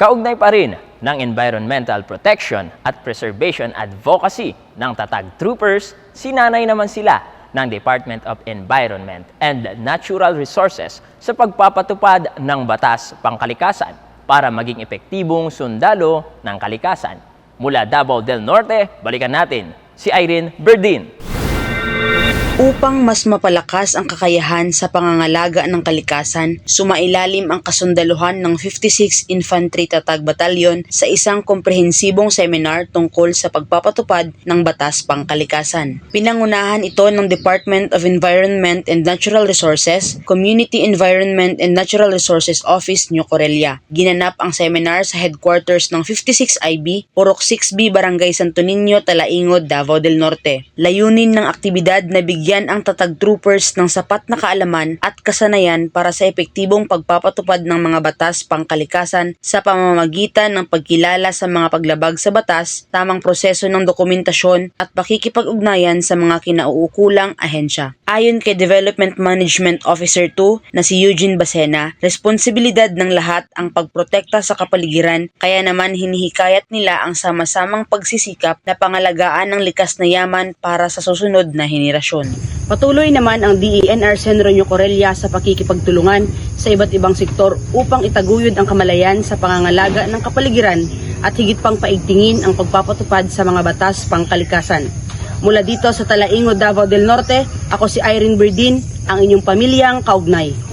Kaugnay pa rin ng environmental protection at preservation advocacy ng Tatag Troopers, sinanay naman sila ng Department of Environment and Natural Resources sa pagpapatupad ng batas pangkalikasan para maging epektibong sundalo ng kalikasan. Mula Davao del Norte, balikan natin si Irene Berdin. Upang mas mapalakas ang kakayahan sa pangangalaga ng kalikasan, sumailalim ang kasundaluhan ng 56 Infantry Tatag Battalion sa isang komprehensibong seminar tungkol sa pagpapatupad ng batas pangkalikasan. Pinangunahan ito ng Department of Environment and Natural Resources, Community Environment and Natural Resources Office, New Corelia. Ginanap ang seminar sa headquarters ng 56 IB, Purok 6B, Barangay Santo Niño, Talaingod, Davao del Norte. Layunin ng aktibidad na bigyan ang tatag troopers ng sapat na kaalaman at kasanayan para sa epektibong pagpapatupad ng mga batas pangkalikasan sa pamamagitan ng pagkilala sa mga paglabag sa batas, tamang proseso ng dokumentasyon at pakikipag-ugnayan sa mga kinauukulang ahensya. Ayon kay Development Management Officer 2 na si Eugene Basena, responsibilidad ng lahat ang pagprotekta sa kapaligiran kaya naman hinihikayat nila ang sama-samang pagsisikap na pangalagaan ng likas na yaman para sa susunod na henerasyon. Patuloy naman ang DENR Senro New Corelia sa pakikipagtulungan sa iba't ibang sektor upang itaguyod ang kamalayan sa pangangalaga ng kapaligiran at higit pang paigtingin ang pagpapatupad sa mga batas pangkalikasan. Mula dito sa Talaingo, Davao del Norte, ako si Irene Berdin, ang inyong pamilyang kaugnay.